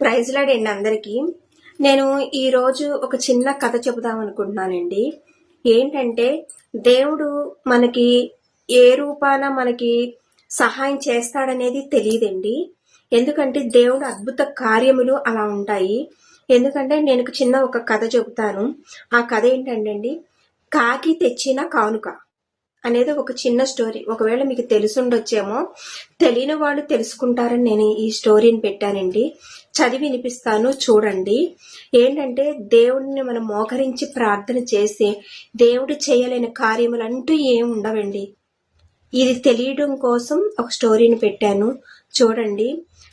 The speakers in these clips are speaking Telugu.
ప్రైజ్ లాడండి అందరికీ. నేను ఈరోజు ఒక చిన్న కథ చెబుదాం అనుకుంటున్నానండి. ఏంటంటే దేవుడు మనకి ఏ రూపాన మనకి సహాయం చేస్తాడనేది తెలియదండి. ఎందుకంటే దేవుడు అద్భుత కార్యములు అలా ఉంటాయి. ఎందుకంటే నేను చిన్న ఒక కథ చెబుతాను. ఆ కథ ఏంటంటే అండి కాకి తెచ్చిన కానుక. అనేది ఒక చిన్న స్టోరీ ఒకవేళ మీకు తెలుసుండొచ్చేమో తెలియని వాళ్ళు తెలుసుకుంటారని నేను ఈ స్టోరీని పెట్టానండి. చదివి వినిపిస్తాను చూడండి. ఏంటంటే దేవుడిని మనం మోకరించి ప్రార్థన చేసి దేవుడు చేయలేని కార్యములు అంటూ ఏం ఉండవండి. ఇది తెలియడం కోసం ఒక స్టోరీని పెట్టాను. చూడండి.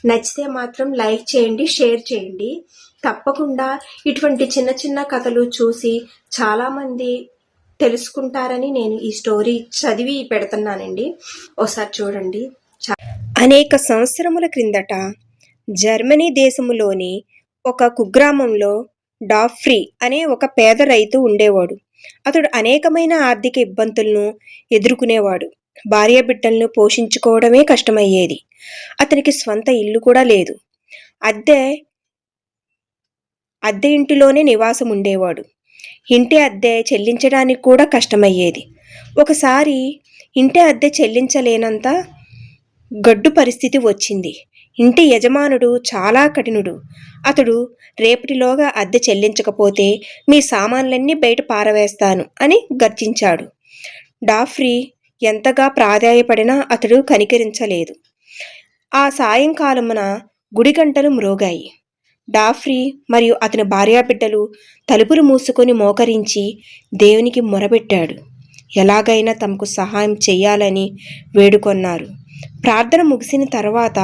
నచ్చితే మాత్రం లైక్ చేయండి షేర్ చేయండి. తప్పకుండా ఇటువంటి చిన్న చిన్న కథలు చూసి చాలామంది తెలుసుకుంటారని నేను ఈ స్టోరీ చదివి పెడుతున్నానండి. ఒకసారి చూడండి. అనేక సంవత్సరముల క్రిందట జర్మనీ దేశములోని ఒక కుగ్రామంలో డాఫ్రీ అనే ఒక పేద రైతు ఉండేవాడు. అతడు అనేకమైన ఆర్థిక ఇబ్బందులను ఎదుర్కొనేవాడు. భార్య బిడ్డలను పోషించుకోవడమే కష్టమయ్యేది. అతనికి స్వంత ఇల్లు కూడా లేదు. అద్దె అద్దె ఇంటిలోనే నివాసం ఉండేవాడు ఇంటి అద్దె చెల్లించడానికి కూడా కష్టమయ్యేది. ఒకసారి ఇంటి అద్దె చెల్లించలేనంత గడ్డు పరిస్థితి వచ్చింది. ఇంటి యజమానుడు చాలా కఠినుడు. అతడు రేపటిలోగా అద్దె చెల్లించకపోతే మీ సామాన్లన్నీ బయట పారవేస్తాను అని గర్జించాడు. డాఫ్రీ ఎంతగా ప్రాధాయపడినా అతడు కనికరించలేదు. ఆ సాయంకాలమున గుడి గంటలు మ్రోగాయి. డాఫ్రీ మరియు అతని భార్యాబిడ్డలు తలుపులు మూసుకొని మోకరించి దేవునికి మొరబెట్టాడు ఎలాగైనా తమకు సహాయం చేయాలని వేడుకొన్నారు. ప్రార్థన ముగిసిన తర్వాత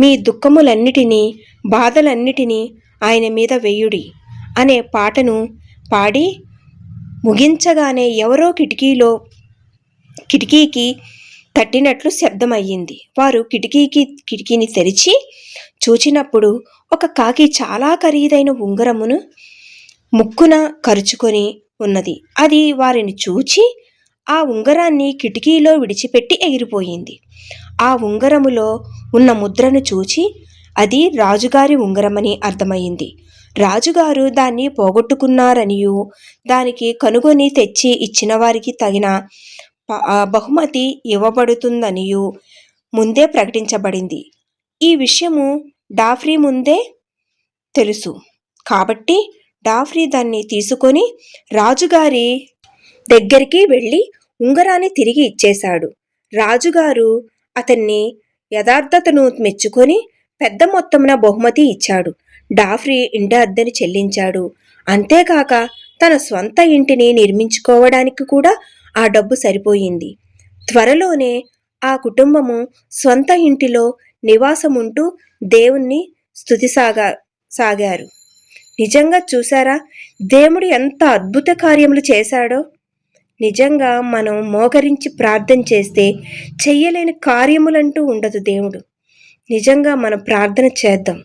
మీ దుఃఖములన్నిటినీ బాధలన్నిటినీ ఆయన మీద వెయ్యుడి అనే పాటను పాడి ముగించగానే ఎవరో కిటికీలో కిటికీకి తట్టినట్లు శబ్దమయ్యింది. వారు కిటికీకి కిటికీని తెరిచి చూచినప్పుడు ఒక కాకి చాలా ఖరీదైన ఉంగరమును ముక్కున కరుచుకొని ఉన్నది. అది వారిని చూచి ఆ ఉంగరాన్ని కిటికీలో విడిచిపెట్టి ఎగిరిపోయింది. ఆ ఉంగరములో ఉన్న ముద్రను చూచి అది రాజుగారి ఉంగరమని అర్థమైంది రాజుగారు దాన్ని పోగొట్టుకున్నారనియు దానికి కనుగొని తెచ్చి ఇచ్చిన వారికి తగిన బహుమతి ఇవ్వబడుతుందనియు ముందే ప్రకటించబడింది. ఈ విషయము డాఫ్రీ ముందే తెలుసు. కాబట్టి డాఫ్రీ దాన్ని తీసుకొని రాజుగారి దగ్గరికి వెళ్ళి ఉంగరాన్ని తిరిగి ఇచ్చేశాడు. రాజుగారు అతన్ని యథార్థతను మెచ్చుకొని పెద్ద మొత్తమున బహుమతి ఇచ్చాడు. డాఫ్రీ ఇంటి అద్దెని చెల్లించాడు. అంతేకాక తన స్వంత ఇంటిని నిర్మించుకోవడానికి కూడా ఆ డబ్బు సరిపోయింది. త్వరలోనే ఆ కుటుంబము సొంత ఇంటిలో నివాసముంటూ దేవుణ్ణి స్థుతిసాగా సాగారు. నిజంగా చూసారా దేవుడు ఎంత అద్భుత కార్యములు చేశాడో! నిజంగా మనం మోకరించి ప్రార్థన చేస్తే చెయ్యలేని కార్యములంటూ ఉండదు దేవుడు. నిజంగా మనం ప్రార్థన చేద్దాం.